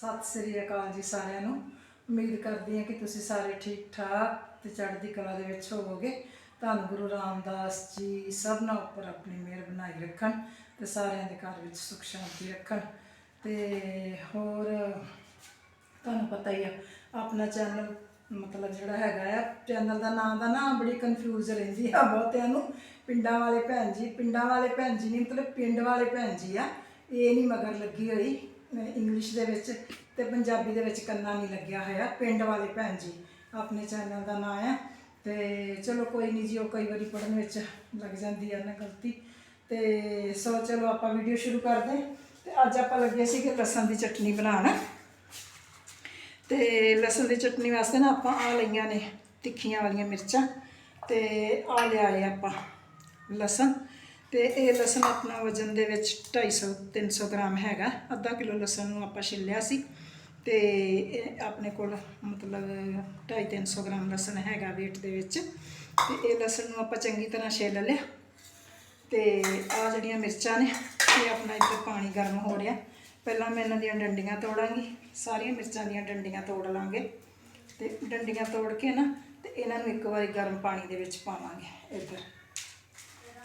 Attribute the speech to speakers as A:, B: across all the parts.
A: ਸਤਿ ਸ੍ਰੀ ਅਕਾਲ ਜੀ ਸਾਰਿਆਂ ਨੂੰ। ਉਮੀਦ ਕਰਦੀ ਹਾਂ ਕਿ ਤੁਸੀਂ ਸਾਰੇ ਠੀਕ ਠਾਕ ਤੇ ਚੜ੍ਹਦੀ ਕਲਾ ਦੇ ਵਿੱਚ ਹੋਵੋਗੇ। ਧੰਨ ਗੁਰੂ ਰਾਮਦਾਸ ਜੀ ਸਭਨਾਂ ਉੱਪਰ ਆਪਣੀ ਮਿਹਰ ਬਣਾਈ ਰੱਖਣ ਤੇ ਸਾਰਿਆਂ ਦੇ ਘਰ ਵਿੱਚ ਸੁਖ ਸ਼ਾਂਤੀ ਰੱਖਣ। ਤੇ ਹੋਰ ਤੁਹਾਨੂੰ ਪਤਾ ਹੀ ਆ, ਆਪਣਾ ਚੈਨਲ ਮਤਲਬ ਜਿਹੜਾ ਹੈਗਾ ਆ ਚੈਨਲ ਦਾ ਨਾਮ ਦਾ ਨਾ ਬੜੀ ਕਨਫਿਊਜ਼ ਰਹਿੰਦੀ ਆ ਬਹੁਤਿਆਂ ਨੂੰ। ਪਿੰਡਾਂ ਵਾਲੇ ਭੈਣ ਜੀ, ਪਿੰਡਾਂ ਵਾਲੇ ਭੈਣ ਜੀ ਨਹੀਂ, ਮਤਲਬ ਪਿੰਡ ਵਾਲੇ ਭੈਣ ਜੀ ਆ। ਇਹ ਨਹੀਂ ਮਗਰ ਲੱਗੀ ਹੋਈ। ਇੰਗਲਿਸ਼ ਦੇ ਵਿੱਚ ਤੇ ਪੰਜਾਬੀ ਦੇ ਵਿੱਚ ਕੰਨਾ ਨਹੀਂ ਲੱਗਿਆ ਹੋਇਆ, ਪਿੰਡ ਵਾਲੇ ਭੈਣ ਜੀ, ਆਪਣੇ ਚੈਨਲ ਦਾ ਨਾਮ ਹੈ। ਤੇ ਚਲੋ ਕੋਈ ਨਹੀਂ ਜੀ, ਉਹ ਕਈ ਵਾਰੀ ਪੜਨ ਵਿੱਚ ਲੱਗ ਜਾਂਦੀ ਆ ਨਾ ਗਲਤੀ। ਤੇ ਸੋ ਚਲੋ ਆਪਾਂ ਵੀਡੀਓ ਸ਼ੁਰੂ ਕਰਦੇ ਹਾਂ। ਤੇ ਅੱਜ ਆਪਾਂ ਲੱਗੇ ਸੀ ਕਿ ਲਸਣ ਦੀ ਚਟਨੀ ਬਣਾਉਣ। ਤੇ ਲਸਣ ਦੀ ਚਟਨੀ ਵਾਸਤੇ ਨਾ ਆਪਾਂ ਆ ਲਈਆਂ ਨੇ ਤਿੱਖੀਆਂ ਵਾਲੀਆਂ ਮਿਰਚਾਂ। ਤੇ ਆ ਲਿਆਏ ਆਪਾਂ ਲਸਣ। ਤੇ ਇਹ ਲਸਣ ਆਪਣਾ ਵਜਨ ਦੇ ਵਿੱਚ 250 300 ਗ੍ਰਾਮ ਹੈਗਾ। ਅੱਧਾ ਕਿਲੋ ਲਸਣ ਨੂੰ ਆਪਾਂ ਛਿੱਲਿਆ ਸੀ ਤੇ ਇਹ ਆਪਣੇ ਕੋਲ ਮਤਲਬ 250 300 ਗ੍ਰਾਮ ਲਸਣ ਹੈਗਾ weight ਦੇ ਵਿੱਚ। ਤੇ ਇਹ ਲਸਣ ਨੂੰ ਆਪਾਂ ਚੰਗੀ ਤਰ੍ਹਾਂ ਛਿੱਲ ਲਿਆ। ਤੇ ਆ ਜਿਹੜੀਆਂ ਮਿਰਚਾਂ ਨੇ, ਇਹ ਆਪਣਾ ਇੱਥੇ ਪਾਣੀ ਗਰਮ ਹੋ ਰਿਹਾ। ਪਹਿਲਾਂ ਮੈਂ ਇਹਨਾਂ ਦੀਆਂ ਡੰਡੀਆਂ ਤੋੜਾਂਗੀ। ਸਾਰੀਆਂ ਮਿਰਚਾਂ ਦੀਆਂ ਡੰਡੀਆਂ ਤੋੜ ਲਾਂਗੇ। ਤੇ ਡੰਡੀਆਂ ਤੋੜ ਕੇ ਨਾ, ਤੇ ਇਹਨਾਂ ਨੂੰ ਇੱਕ ਵਾਰੀ ਗਰਮ ਪਾਣੀ ਦੇ ਵਿੱਚ ਪਾਵਾਂਗੇ ਇੱਧਰ।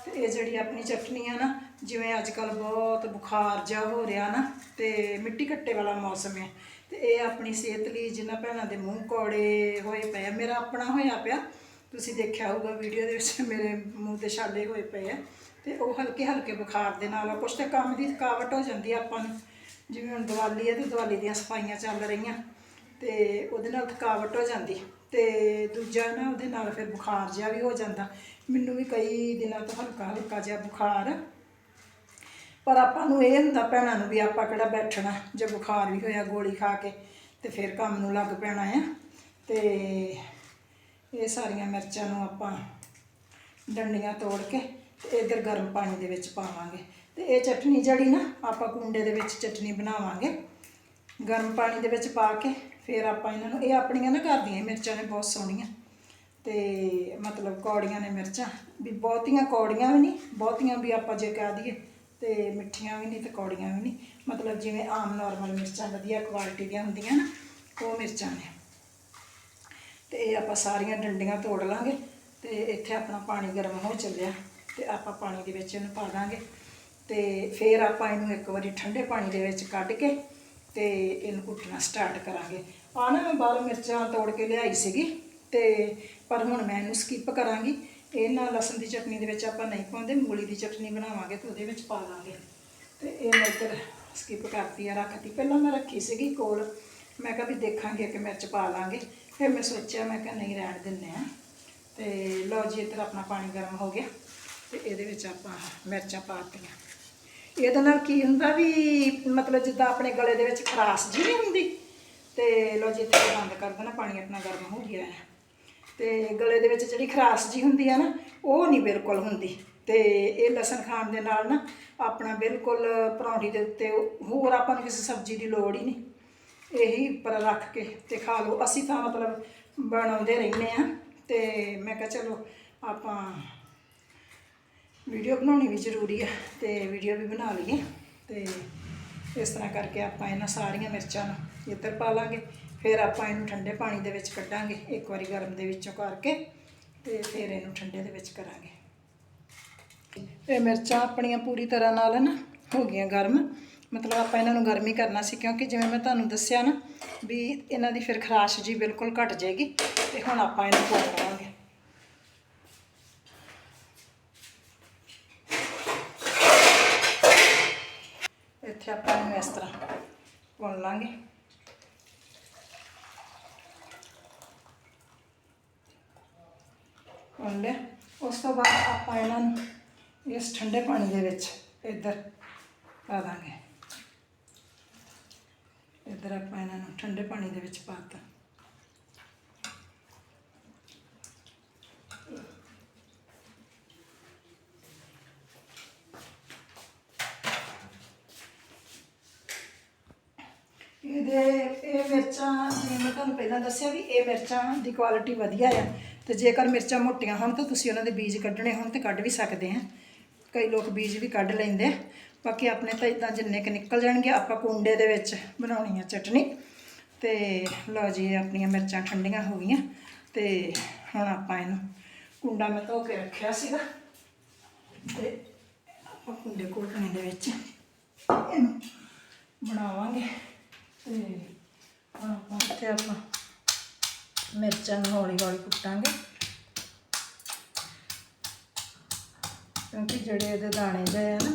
A: ਤੇ ਇਹ ਜਿਹੜੀ ਆਪਣੀ ਚਟਨੀ ਆ ਨਾ, ਜਿਵੇਂ ਅੱਜ ਕੱਲ ਬਹੁਤ ਬੁਖਾਰ ਜਾ ਹੋ ਰਿਹਾ ਨਾ, ਤੇ ਮਿੱਟੀ ਘੱਟੇ ਵਾਲਾ ਮੌਸਮ ਹੈ। ਤੇ ਇਹ ਆਪਣੀ ਸਿਹਤ ਲਈ ਜਿਨ੍ਹਾਂ ਭੈਣਾਂ ਦੇ ਮੂੰਹ ਕੌੜੇ ਹੋਏ ਪਏ ਆ, ਮੇਰਾ ਆਪਣਾ ਹੋਇਆ ਪਿਆ। ਤੁਸੀਂ ਦੇਖਿਆ ਹੋਊਗਾ ਵੀਡੀਓ ਦੇ ਵਿੱਚ ਮੇਰੇ ਮੂੰਹ ਤੇ ਛਾਲੇ ਹੋਏ ਪਏ ਆ। ਤੇ ਉਹ ਹਲਕੇ ਹਲਕੇ ਬੁਖਾਰ ਦੇ ਨਾਲ ਕੁਛ ਤੇ ਕੰਮ ਦੀ ਥਕਾਵਟ ਹੋ ਜਾਂਦੀ ਆ ਆਪਾਂ ਨੂੰ। ਜਿਵੇਂ ਹੁਣ ਦੀਵਾਲੀ ਹੈ ਤੇ ਦੀਵਾਲੀ ਦੀਆਂ ਸਫਾਈਆਂ ਚੱਲ ਰਹੀਆਂ। ਤੇ ਉਹਦੇ ਨਾਲ ਥਕਾਵਟ ਹੋ ਜਾਂਦੀ ਤੇ ਦੂਜਾ ਨਾ ਉਹਦੇ ਨਾਲ ਫਿਰ ਬੁਖਾਰ ਜਿਹਾ ਵੀ ਹੋ ਜਾਂਦਾ। ਮੈਨੂੰ ਵੀ ਕਈ ਦਿਨਾਂ ਤੋਂ ਹਲਕਾ ਹਲਕਾ ਜਿਹਾ ਬੁਖਾਰ। ਪਰ ਆਪਾਂ ਨੂੰ ਇਹ ਹੁੰਦਾ ਭੈਣਾਂ ਨੂੰ ਵੀ ਆਪਾਂ ਕਿਹੜਾ ਬੈਠਣਾ, ਜੇ ਬੁਖਾਰ ਵੀ ਹੋਇਆ ਗੋਲੀ ਖਾ ਕੇ ਤੇ ਫਿਰ ਕੰਮ ਨੂੰ ਲੱਗ ਪੈਣਾ ਆ। ਤੇ ਇਹ ਸਾਰੀਆਂ ਮਿਰਚਾਂ ਨੂੰ ਆਪਾਂ ਡੰਡੀਆਂ ਤੋੜ ਕੇ ਤੇ ਇਧਰ ਗਰਮ ਪਾਣੀ ਦੇ ਵਿੱਚ ਪਾਵਾਂਗੇ। ਤੇ ਇਹ ਚਟਨੀ ਜਿਹੜੀ ਨਾ ਆਪਾਂ ਕੁੰਡੇ ਦੇ ਵਿੱਚ ਚਟਨੀ ਬਣਾਵਾਂਗੇ। ਗਰਮ ਪਾਣੀ ਦੇ ਵਿੱਚ ਪਾ ਕੇ ਫਿਰ ਆਪਾਂ ਇਹਨਾਂ ਨੂੰ, ਇਹ ਆਪਣੀਆਂ ਨਾ ਘਰ ਦੀਆਂ ਹੀ ਮਿਰਚਾਂ ਨੇ, ਬਹੁਤ ਸੋਹਣੀਆਂ। ਤੇ ਮਤਲਬ ਕੌੜੀਆਂ ਨੇ ਮਿਰਚਾਂ। ਵੀ ਬਹੁਤੀਆਂ ਕੌੜੀਆਂ ਵੀ ਨਹੀਂ, ਬਹੁਤੀਆਂ ਵੀ ਆਪਾਂ ਜੇ ਕਹਿ ਦਈਏ, ਤੇ ਮਿੱਠੀਆਂ ਵੀ ਨਹੀਂ ਤੇ ਕੌੜੀਆਂ ਵੀ ਨਹੀਂ। ਮਤਲਬ ਜਿਵੇਂ ਆਮ ਨਾਰਮਲ ਮਿਰਚਾਂ ਵਧੀਆ ਕੁਆਲਿਟੀ ਦੀਆਂ ਹੁੰਦੀਆਂ ਨਾ, ਉਹ ਮਿਰਚਾਂ ਨੇ। ਤੇ ਇਹ ਆਪਾਂ ਸਾਰੀਆਂ ਡੰਡੀਆਂ ਤੋੜ ਲਾਂਗੇ, ਤੇ ਇੱਥੇ ਆਪਣਾ ਪਾਣੀ ਗਰਮ ਹੋ ਚੱਲਿਆ, ਤੇ ਆਪਾਂ ਪਾਣੀ ਦੇ ਵਿੱਚ ਇਹਨੂੰ ਪਾ ਦਾਂਗੇ। ਤੇ ਫਿਰ ਆਪਾਂ ਇਹਨੂੰ ਇੱਕ ਵਾਰੀ ਠੰਡੇ ਪਾਣੀ ਦੇ ਵਿੱਚ ਕੱਢ ਕੇ ਤੇ ਇਹਨੂੰ ਕੁੱਟਣਾ ਸਟਾਰਟ ਕਰਾਂਗੇ। ਆ ਨਾ ਮੈਂ ਬਾਹਰੋਂ ਮਿਰਚਾਂ ਤੋੜ ਕੇ ਲਿਆਈ ਸੀਗੀ ਤੇ ਪਰ ਹੁਣ ਮੈਂ ਇਹਨੂੰ ਸਕਿਪ ਕਰਾਂਗੀ। ਇਹ ਨਾਲ ਲਸਣ ਦੀ ਚਟਨੀ ਦੇ ਵਿੱਚ ਆਪਾਂ ਨਹੀਂ ਪਾਉਂਦੇ, ਮੂਲੀ ਦੀ ਚਟਨੀ ਬਣਾਵਾਂਗੇ ਤੇ ਉਹਦੇ ਵਿੱਚ ਪਾ ਲਾਂਗੇ। ਤੇ ਇਹ ਮੈਂ ਇੱਧਰ ਸਕਿਪ ਕਰਤੀ ਆ, ਰੱਖਤੀ। ਪਹਿਲਾਂ ਮੈਂ ਰੱਖੀ ਸੀਗੀ ਕੋਲ। ਮੈਂ ਕਿਹਾ ਵੀ ਦੇਖਾਂਗੇ ਕਿ ਮਿਰਚ ਪਾ ਲਾਂਗੇ। ਫਿਰ ਮੈਂ ਸੋਚਿਆ, ਮੈਂ ਕਿਹਾ ਨਹੀਂ, ਰਹਿਣ ਦਿੰਦੇ ਆ। ਤੇ ਲਓ ਜੀ, ਇੱਧਰ ਆਪਣਾ ਪਾਣੀ ਗਰਮ ਹੋ ਗਿਆ ਤੇ ਇਹਦੇ ਵਿੱਚ ਆਪਾਂ ਮਿਰਚਾਂ ਪਾਤੀਆਂ ਇਹਦੇ ਨਾਲ ਕੀ ਹੁੰਦਾ ਵੀ ਮਤਲਬ ਜਿੱਦਾਂ ਆਪਣੇ ਗਲੇ ਦੇ ਵਿੱਚ ਖਰਾਸ ਜੀ ਨਹੀਂ ਹੁੰਦੀ। ਤੇ ਲੋ ਜੀ ਇੱਥੇ ਬੰਦ ਕਰ ਦੇਣਾ, ਪਾਣੀ ਆਪਣਾ ਗਰਮ ਹੋ ਗਿਆ ਹੈ। ਤੇ ਗਲੇ ਦੇ ਵਿੱਚ ਜਿਹੜੀ ਖਰਾਸ ਜੀ ਹੁੰਦੀ ਹੈ ਨਾ, ਉਹ ਨਹੀਂ ਬਿਲਕੁਲ ਹੁੰਦੀ। ਤੇ ਇਹ ਲਸਣ ਖਾਣ ਦੇ ਨਾਲ ਨਾ ਆਪਣਾ ਬਿਲਕੁਲ ਪਰੌਂਠੀ ਦੇ ਉੱਤੇ ਹੋਰ ਆਪਾਂ ਨੂੰ ਕਿਸੇ ਸਬਜ਼ੀ ਦੀ ਲੋੜ ਹੀ ਨਹੀਂ। ਇਹੀ ਉੱਪਰ ਰੱਖ ਕੇ ਤੇ ਖਾ ਲਓ। ਅਸੀਂ ਤਾਂ ਮਤਲਬ ਬਣਾਉਂਦੇ ਰਹਿੰਦੇ ਆ ਤੇ ਮੈਂ ਕਿਹਾ ਚਲੋ ਆਪਾਂ ਵੀਡੀਓ ਬਣਾਉਣੀ ਵੀ ਜ਼ਰੂਰੀ ਹੈ ਤੇ ਵੀਡੀਓ ਵੀ ਬਣਾ ਲਈਏ ਤੇ ਇਸ ਤਰ੍ਹਾਂ ਕਰਕੇ ਆਪਾਂ ਇਹਨਾਂ ਸਾਰੀਆਂ ਮਿਰਚਾਂ ਨੂੰ ਇੱਧਰ ਪਾ ਲਾਂਗੇ, ਫਿਰ ਆਪਾਂ ਇਹਨੂੰ ਠੰਡੇ ਪਾਣੀ ਦੇ ਵਿੱਚ ਕੱਢਾਂਗੇ, ਇੱਕ ਵਾਰੀ ਗਰਮ ਦੇ ਵਿੱਚੋਂ ਕਰਕੇ ਤੇ ਫਿਰ ਇਹਨੂੰ ਠੰਡੇ ਦੇ ਵਿੱਚ ਕਰਾਂਗੇ। ਇਹ ਮਿਰਚਾਂ ਆਪਣੀਆਂ ਪੂਰੀ ਤਰ੍ਹਾਂ ਨਾਲ ਨਾ ਹੋ ਗਈਆਂ ਗਰਮ, ਮਤਲਬ ਆਪਾਂ ਇਹਨਾਂ ਨੂੰ ਗਰਮ ਹੀ ਕਰਨਾ ਸੀ ਕਿਉਂਕਿ ਜਿਵੇਂ ਮੈਂ ਤੁਹਾਨੂੰ ਦੱਸਿਆ ਨਾ ਵੀ ਇਹਨਾਂ ਦੀ ਫਿਰ ਖਰਾਸ਼ ਜੀ ਬਿਲਕੁਲ ਘਟ ਜਾਏਗੀ ਤੇ ਹੁਣ ਆਪਾਂ ਇਹਨੂੰ ਭੁੰਨ ਲਵਾਂਗੇ ਇੱਥੇ ਆਪਾਂ ਇਹਨੂੰ ਇਸ ਤਰ੍ਹਾਂ। ਭੁੰਨ ਲਾਂਗੇ। ਭੁੰਨ ਲਿਆ। ਉਸ ਤੋਂ ਬਾਅਦ ਆਪਾਂ ਇਹਨਾਂ ਨੂੰ ਇਸ ਠੰਡੇ ਪਾਣੀ ਦੇ ਵਿੱਚ ਇੱਧਰ ਪਾ ਦਾਂਗੇ। ਇੱਧਰ ਆਪਾਂ ਇਹਨਾਂ ਨੂੰ ਠੰਡੇ ਪਾਣੀ ਦੇ ਵਿੱਚ ਪਾਤਾ ਇਹਦੇ ਇਹ ਮਿਰਚਾਂ, ਜਿਵੇਂ ਮੈਂ ਤੁਹਾਨੂੰ ਪਹਿਲਾਂ ਦੱਸਿਆ ਵੀ ਇਹ ਮਿਰਚਾਂ ਦੀ ਕੁਆਲਿਟੀ ਵਧੀਆ ਆ ਤੇ ਜੇਕਰ ਮਿਰਚਾਂ ਮੋਟੀਆਂ ਹੋਣ ਤਾਂ ਤੁਸੀਂ ਉਹਨਾਂ ਦੇ ਬੀਜ ਕੱਢਣੇ ਹੋਣ ਤੇ ਕੱਢ ਵੀ ਸਕਦੇ ਆ। ਕਈ ਲੋਕ ਬੀਜ ਵੀ ਕੱਢ ਲੈਂਦੇ ਬਾਕੀ ਆਪਣੇ ਤਾਂ ਇਦਾਂ ਜਿੰਨੇ ਕ ਨਿਕਲ ਜਾਣਗੇ, ਆਪਾਂ ਕੁੰਡੇ ਦੇ ਵਿੱਚ ਬਣਾਉਣੀ ਆ ਚਟਨੀ। ਤੇ ਲਓ ਜੀ ਆਪਣੀਆਂ ਮਿਰਚਾਂ ਠੰਡੀਆਂ ਹੋ ਗਈਆਂ। ਤੇ ਹੁਣ ਆਪਾਂ ਇਹਨੂੰ ਕੁੰਡਾ ਮੈਂ ਧੋ ਕੇ ਰੱਖਿਆ ਸੀਗਾ। ਤੇ ਆਪਾਂ ਕੁੰਡੇ ਕੋਟਣੇ ਦੇ ਵਿੱਚ ਇਹਨੂੰ ਬਣਾਵਾਂਗੇ। ਤੇ ਆਪਾਂ ਇੱਥੇ ਆਪਾਂ ਮਿਰਚਾਂ ਨੂੰ ਹੌਲੀ ਹੌਲੀ ਕੁੱਟਾਂਗੇ। ਕਿਉਂਕਿ ਜਿਹੜੇ ਇਹਦੇ ਦਾਣੇ ਜਿਹੇ ਆ ਨਾ,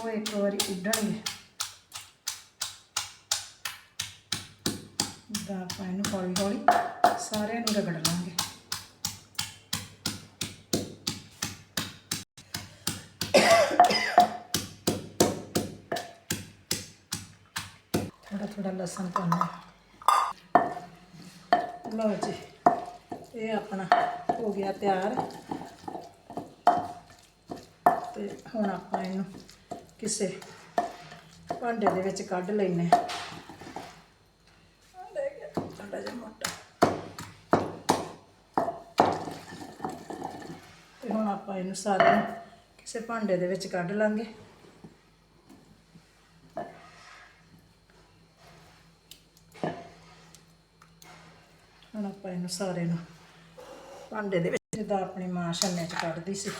A: ਉਹ ਇੱਕ ਵਾਰੀ ਉੱਡਣਗੇ। ਦਾ ਆਪਾਂ ਇਹਨੂੰ ਹੌਲੀ ਹੌਲੀ ਸਾਰਿਆਂ ਨੂੰ ਰਗੜ ਲਾਂਗੇ। ਥੋੜਾ ਲਸਣ ਪਾਉਣਾ ਲਓ ਜੀ, ਇਹ ਆਪਣਾ ਹੋ ਗਿਆ ਤਿਆਰ। ਤੇ ਹੁਣ ਆਪਾਂ ਇਹਨੂੰ ਕਿਸੇ ਭਾਂਡੇ ਦੇ ਵਿੱਚ ਕੱਢ ਲੈਨੇ ਆ ਥੋੜਾ ਜਿਹਾ ਮੋਟਾ। ਤੇ ਹੁਣ ਆਪਾਂ ਇਹਨੂੰ ਸਾਰੇ ਕਿਸੇ ਭਾਂਡੇ ਦੇ ਵਿੱਚ ਕੱਢ ਲਾਂਗੇ। ਹੁਣ ਆਪਾਂ ਇਹਨੂੰ ਸਾਰੇ ਨੂੰ ਭਾਂਡੇ ਦੇ ਵਿੱਚ ਜਿੱਦਾਂ ਆਪਣੀ ਮਾਂ ਛੰਨੇ 'ਚ ਕੱਢਦੀ ਸੀ।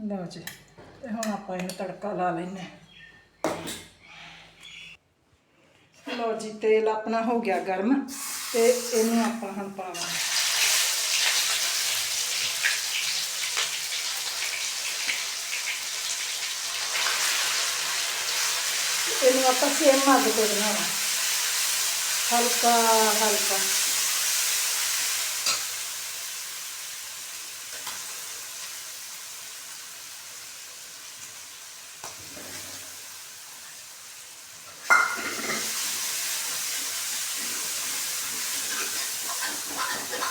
A: ਲਓ ਜੀ, ਤੇ ਹੁਣ ਆਪਾਂ ਇਹਨੂੰ ਤੜਕਾ ਲਾ ਲੈਨੇ ਹਾਂ ਲਓ ਜੀ ਤੇਲ ਆਪਣਾ ਹੋ ਗਿਆ ਗਰਮ ਤੇ ਇਹਨੂੰ ਆਪਾਂ ਹੁਣ ਪਾਵਾਂਗੇ। ਇਹਨੂੰ ਆਪਾਂ ਸੇਮ ਮੱਗ ਤੇ ਬਣਾਉਣਾ। ਹਲਕਾ ਹਲਕਾ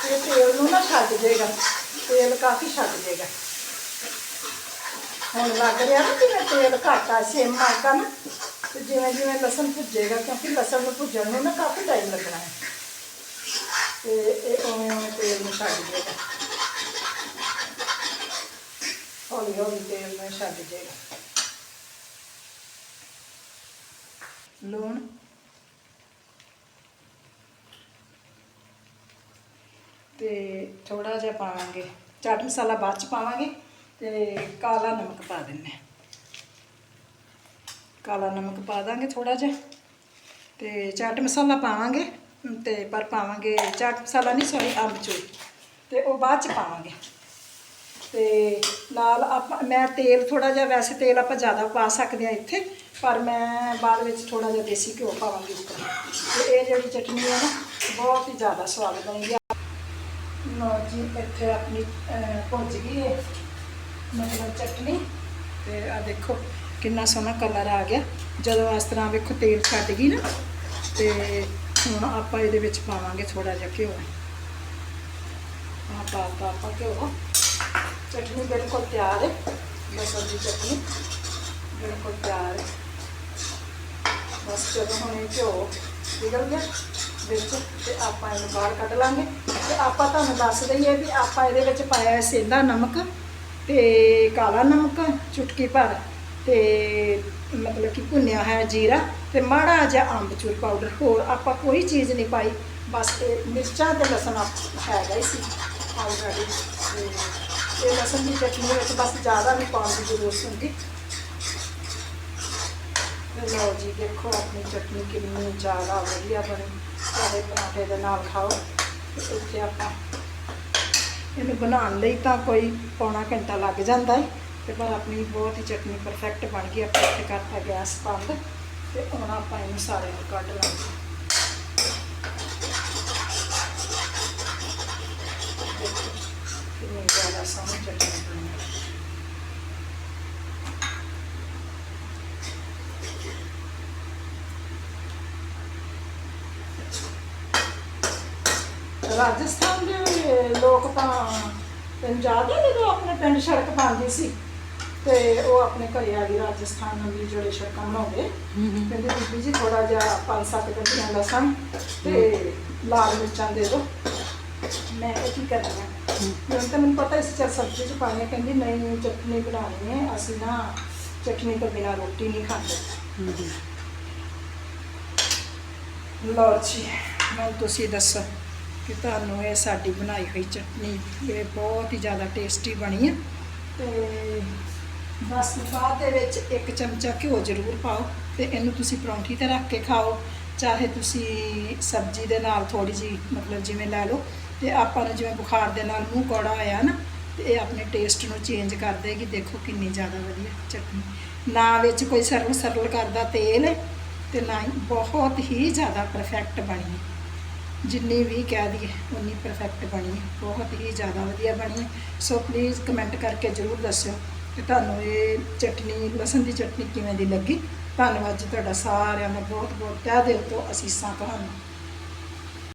A: ਇਹ ਤੇਲ ਨੂੰ ਨਾ ਛੱਡ ਜਾਏਗਾ ਤੇਲ ਕਾਫੀ ਛੱਡ ਜਾਏਗਾ ਹੁਣ ਲੱਗ ਰਿਹਾ ਨਾ ਜਿਵੇਂ ਤੇਲ ਘੱਟ ਆ ਸੇਮ ਮਾਰਕਾ ਨਾ ਤੇ ਜਿਵੇਂ ਜਿਵੇਂ ਲਸਣ ਭੁੱਜੇਗਾ ਕਿਉਂਕਿ ਲਸਣ ਨੂੰ ਭੁੱਜਣ ਨੂੰ ਨਾ ਕਾਫੀ ਟਾਈਮ ਲੱਗਣਾ ਹੈ ਤੇ ਇਹ ਉਵੇਂ ਉਵੇਂ ਤੇਲ ਨੂੰ ਛੱਡ ਜਾਏਗਾ ਹੌਲੀ ਹੌਲੀ ਤੇਲ ਨੂੰ ਛੱਡ ਜਾਏਗਾ ਲੂਣ ਤੇ ਥੋੜਾ ਜਿਹਾ ਪਾਵਾਂਗੇ। ਚਾਟ ਮਸਾਲਾ ਬਾਅਦ ਚ ਪਾਵਾਂਗੇ ਤੇ ਕਾਲਾ ਨਮਕ ਪਾ ਦਿੰਨੇ ਕਾਲਾ ਨਮਕ ਪਾ ਦਾਂਗੇ ਥੋੜਾ ਜਿਹਾ ਤੇ ਚਾਟ ਮਸਾਲਾ ਪਾਵਾਂਗੇ ਤੇ ਪਰ ਪਾਵਾਂਗੇ ਚਾਟ ਮਸਾਲਾ ਨਹੀਂ ਸੌਰੀ ਅੰਬਚੂਰ ਤੇ ਉਹ ਬਾਅਦ ਚ ਪਾਵਾਂਗੇ। ਤੇ ਨਾਲ ਆਪਾਂ, ਮੈਂ ਤੇਲ ਥੋੜਾ ਜਿਹਾ, ਵੈਸੇ ਤੇਲ ਆਪਾਂ ਜ਼ਿਆਦਾ ਪਾ ਸਕਦੇ ਆ ਇੱਥੇ, ਪਰ ਮੈਂ ਬਾਅਦ ਵਿੱਚ ਥੋੜਾ ਜਿਹਾ ਦੇਸੀ ਘਿਓ ਪਾਵਾਂਗੀ। ਉੱਪਰ ਤੇ ਇਹ ਜਿਹੜੀ ਚਟਨੀ ਹੈ ਨਾ, ਬਹੁਤ ਹੀ ਜ਼ਿਆਦਾ ਸਵਾਦ ਬਣੇਗੀ ਲਓ ਜੀ ਇੱਥੇ ਆਪਣੀ ਅਹ, ਭੁੱਜ ਗਈ ਹੈ ਮਤਲਬ ਚਟਨੀ। ਤੇ ਆ ਦੇਖੋ ਕਿੰਨਾ ਸੋਹਣਾ ਕਲਰ ਆ ਗਿਆ। ਜਦੋਂ ਇਸ ਤਰ੍ਹਾਂ ਵੇਖੋ ਤੇਲ ਛੱਡ ਗਈ ਨਾ ਤੇ ਹੁਣ ਆਪਾਂ ਇਹਦੇ ਵਿੱਚ ਪਾਵਾਂਗੇ ਥੋੜਾ ਜਿਹਾ ਘਿਓ। ਆ ਪਾ ਪਾ ਪਾ ਘਿਓ। ਚਟਨੀ ਬਿਲਕੁਲ ਤਿਆਰ ਹੈ ਮਸਲ ਦੀ ਚਟਨੀ ਬਿਲਕੁਲ ਤਿਆਰ ਹੈ ਬਸ ਚਲੋ ਹੁਣ ਇਹ ਘਿਓ ਨਿਕਲ ਗਿਆ ਵਿੱਚ ਤੇ ਆਪਾਂ ਇਹਨੂੰ ਬਾਹਰ ਕੱਢ ਲਾਂਗੇ। ਤੇ ਆਪਾਂ ਤੁਹਾਨੂੰ ਦੱਸ ਦਈਏ ਵੀ ਆਪਾਂ ਇਹਦੇ ਵਿੱਚ ਪਾਇਆ ਹੈ ਸੇਂਦਾ ਨਮਕ ਤੇ ਕਾਲਾ ਨਮਕ, ਚੁਟਕੀ ਭਰ ਤੇ ਮਤਲਬ ਕਿ ਭੁੰਨਿਆ ਹੈ ਜੀਰਾ ਤੇ ਮਾੜਾ ਜਿਹਾ ਅੰਬਚੂਰ ਪਾਊਡਰ ਹੋਰ ਆਪਾਂ ਕੋਈ ਚੀਜ਼ ਨਹੀਂ ਪਾਈ। ਬਸ ਇਹ ਮਿਰਚਾਂ ਤੇ ਲਸਣ ਆਪ- ਹੈਗਾ ਹੀ ਸੀ ਆਲਰੇਡੀ ਤੇ ਇਹ ਲਸਣ ਦੀ ਚਟਨੀ ਵਿੱਚ ਬਸ ਜ਼ਿਆਦਾ ਨਹੀਂ ਪਾਉਣ ਦੀ ਜ਼ਰੂਰਤ ਹੁੰਦੀ। ਲਓ ਜੀ, ਦੇਖੋ ਆਪਣੀ ਚਟਨੀ ਕਿੰਨੀ ਜ਼ਿਆਦਾ ਵਧੀਆ ਬਣੀ। ਸਾਡੇ ਪਰਾਂਠੇ ਦੇ ਨਾਲ ਖਾਓ। ਤੇ ਆਪਾਂ ਇਹਨੂੰ ਬਣਾਉਣ ਲਈ ਤਾਂ ਕੋਈ ਪੌਣਾ ਘੰਟਾ ਲੱਗ ਜਾਂਦਾ ਹੈ, ਤੇ ਪਰ ਆਪਣੀ ਬਹੁਤ ਹੀ ਚਟਨੀ ਪਰਫੈਕਟ ਬਣ ਗਈ। ਆਪਾਂ ਇੱਥੇ ਕਰਤਾ ਗੈਸ ਬੰਦ, ਤੇ ਹੁਣ ਆਪਾਂ ਇਹਨੂੰ ਸਾਰੇ ਨੂੰ ਕੱਢ ਲਾਂਗੇ। ਕਿੰਨੀ ਜ਼ਿਆਦਾ ਸੋਹਣੀ ਚਟਨੀ ਬਣੀ ਹੈ ਰਾਜਸਥਾਨ ਦੇ ਲੋਕ ਤਾਂ ਪੰਜਾਬ ਦੇ ਜਦੋਂ ਆਪਣੇ ਪਿੰਡ ਸੜਕ ਪਾਉਂਦੀ ਸੀ ਤੇ ਉਹ ਆਪਣੇ ਘਰੇ ਆ ਗਈ ਰਾਜਸਥਾਨ ਨੂੰ ਵੀ ਜਿਹੜੇ ਸੜਕਾਂ ਬਣਾਉਂਦੇ, ਕਹਿੰਦੇ ਬੀਬੀ ਜੀ ਥੋੜਾ ਜਿਹਾ ਪੰਜ ਸੱਤ ਗੱਡੀਆਂ ਲਸਣ ਤੇ ਲਾਲ ਮਿਰਚਾਂ ਦੇ ਦੋ ਮੈਂ ਇਹ ਕੀ ਕਰਨਾ ਮੈਨੂੰ ਤਾਂ ਮੈਨੂੰ ਪਤਾ ਇਸ ਚ ਸਬਜ਼ੀ ਚ ਪਾਣੀ ਹੈ। ਕਹਿੰਦੀ ਨਹੀਂ, ਚਟਨੀ ਬਣਾਉਣੀ ਹੈ, ਅਸੀਂ ਨਾ ਚਟਨੀ ਤੋਂ ਬਿਨਾ ਰੋਟੀ ਨਹੀਂ ਖਾਂਦੇ। ਲਓ ਜੀ ਹੁਣ ਤੁਸੀਂ ਦੱਸੋ। ਕਿ ਤੁਹਾਨੂੰ ਇਹ ਸਾਡੀ ਬਣਾਈ ਹੋਈ ਚਟਨੀ ਇਹ ਬਹੁਤ ਹੀ ਜ਼ਿਆਦਾ ਟੇਸਟੀ ਬਣੀ ਹੈ। ਤੇ ਬਸ ਬਾਅਦ ਦੇ ਵਿੱਚ ਇੱਕ ਚਮਚਾ ਘਿਓ ਜ਼ਰੂਰ ਪਾਓ ਤੇ ਇਹਨੂੰ ਤੁਸੀਂ ਪਰੌਂਠੀ ਤੇ ਰੱਖ ਕੇ ਖਾਓ, ਚਾਹੇ ਤੁਸੀਂ ਸਬਜ਼ੀ ਦੇ ਨਾਲ ਥੋੜੀ ਜੀ ਮਤਲਬ ਜਿਵੇਂ ਲੈ ਲਓ ਤੇ ਆਪਾਂ ਨੂੰ ਜਿਵੇਂ ਬੁਖਾਰ ਦੇ ਨਾਲ ਮੂੰਹ ਕੌੜਾ ਹੋਇਆ ਨਾ, ਤੇ ਇਹ ਆਪਣੇ ਟੇਸਟ ਨੂੰ ਚੇਂਜ ਕਰ ਦੇਗੀ, ਦੇਖੋ ਕਿੰਨੀ ਜ਼ਿਆਦਾ ਵਧੀਆ ਚਟਨੀ। ਨਾ ਵਿੱਚ ਕੋਈ ਸਰਲ ਸਰਲ ਕਰਦਾ ਤੇਲ ਹੈ ਤੇ ਨਾ ਹੀ ਬਹੁਤ ਹੀ ਜ਼ਿਆਦਾ ਪਰਫੈਕਟ ਬਣੀ ਜਿੰਨੀ ਵੀ ਕਹਿ ਦਈਏ ਉਨੀ ਪਰਫੈਕਟ ਬਣੀ ਹੈ। ਬਹੁਤ ਹੀ ਜ਼ਿਆਦਾ ਵਧੀਆ ਬਣੀ ਹੈ। ਸੋ ਪਲੀਜ਼ ਕਮੈਂਟ ਕਰਕੇ ਜ਼ਰੂਰ ਦੱਸਿਓ ਕਿ ਤੁਹਾਨੂੰ ਇਹ ਚਟਨੀ, ਲਸਣ ਦੀ ਚਟਨੀ ਕਿਵੇਂ ਦੀ ਲੱਗੀ। ਧੰਨਵਾਦ ਜੀ ਤੁਹਾਡਾ ਸਾਰਿਆਂ ਦਾ। ਬਹੁਤ ਬਹੁਤ ਤਹਿ ਦਿਲ ਤੋਂ ਅਸੀਸਾਂ ਤੁਹਾਨੂੰ।